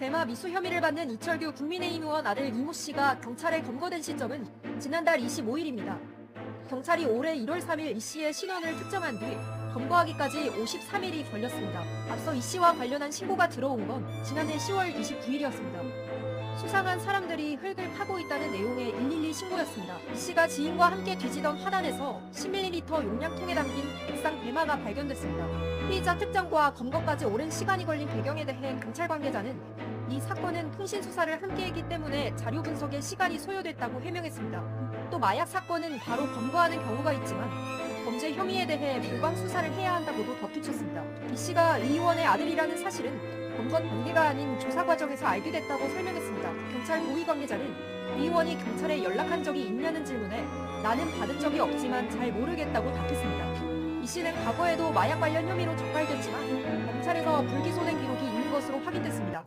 대마 미수 혐의를 받는 이철규 국민의힘 의원 아들 이모 씨가 경찰에 검거된 시점은 지난달 25일입니다. 경찰이 올해 1월 3일 이 씨의 신원을 특정한 뒤 검거하기까지 53일이 걸렸습니다. 앞서 이 씨와 관련한 신고가 들어온 건 지난해 10월 29일이었습니다. 수상한 사람들이 흙을 파고 있다는 내용의 112 신고였습니다. 이 씨가 지인과 함께 뒤지던 화단에서 10ml 용량통에 담긴 백상 대마가 발견됐습니다. 피의자 특정과 검거까지 오랜 시간이 걸린 배경에 대해 경찰 관계자는 이 사건은 통신 수사를 함께했기 때문에 자료 분석에 시간이 소요됐다고 해명했습니다. 또 마약 사건은 바로 검거하는 경우가 있지만 범죄 혐의에 대해 보강 수사를 해야 한다고도 덧붙였습니다. 이 씨가 이 의원의 아들이라는 사실은 검거 단계가 아닌 조사 과정에서 알게 됐다고 설명했습니다. 경찰 고위 관계자는 이 의원이 경찰에 연락한 적이 있냐는 질문에 나는 받은 적이 없지만 잘 모르겠다고 답했습니다. 이 씨는 과거에도 마약 관련 혐의로 적발됐지만 검찰에서 불기소된 기록이 있는 것으로 확인됐습니다.